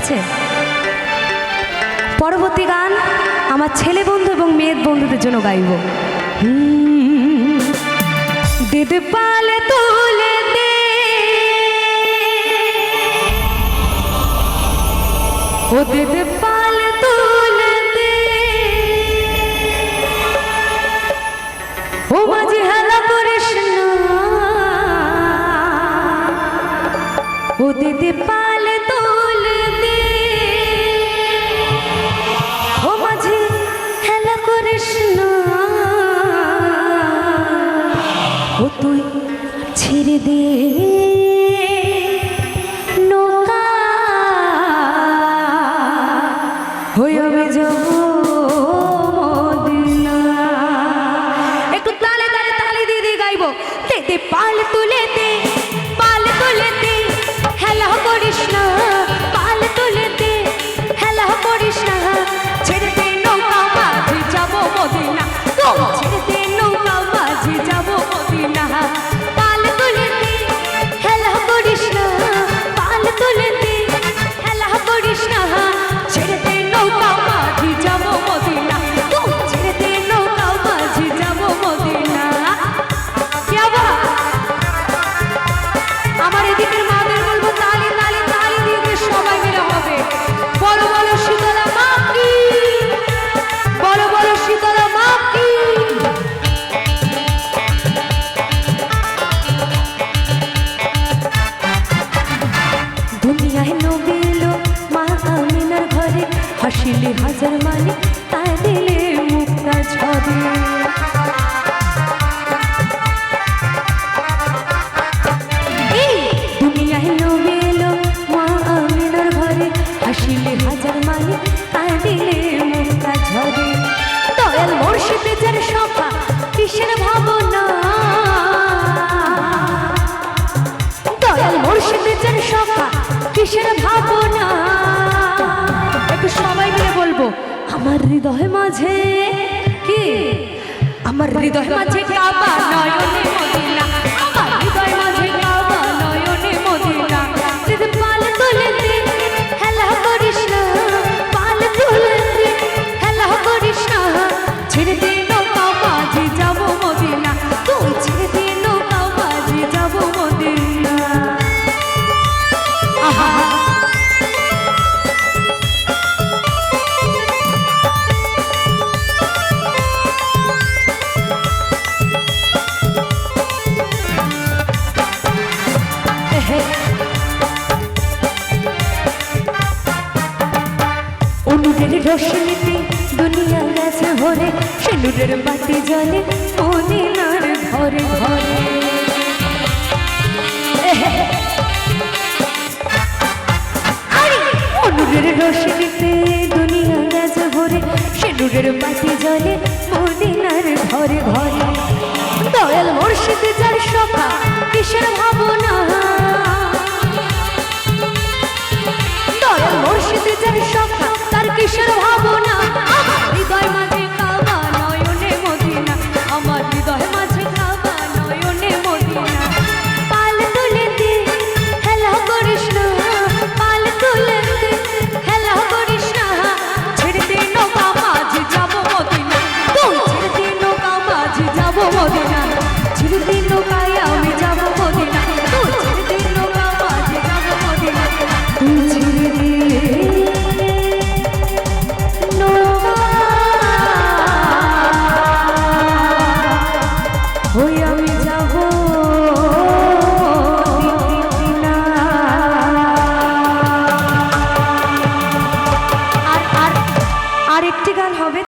আছে। পরবর্তী গান আমার ছেলে বন্ধু এবং মেয়ের বন্ধুদের জন্য গাইব। দিতে পালে তোলে ও দিতে পালে তোলে ও মাঝি হেলা করিস না। ও দিতে পালে ও ছেড়ে দিয়ে হৃদয় মাঝে কি? আমার হৃদয় মাঝে কাবা নয়নে মনে চাঁদের রোশনীতে দুনিয়া গেছে ভরে সে বাতি জলে ঘরে ঘরে। অনুরের রোশনীতে দুনিয়া গেছে ভরে বাতি জলে ঘরে ঘরে। দয়াল মুর্শিদ যার কিসের ভাবনা?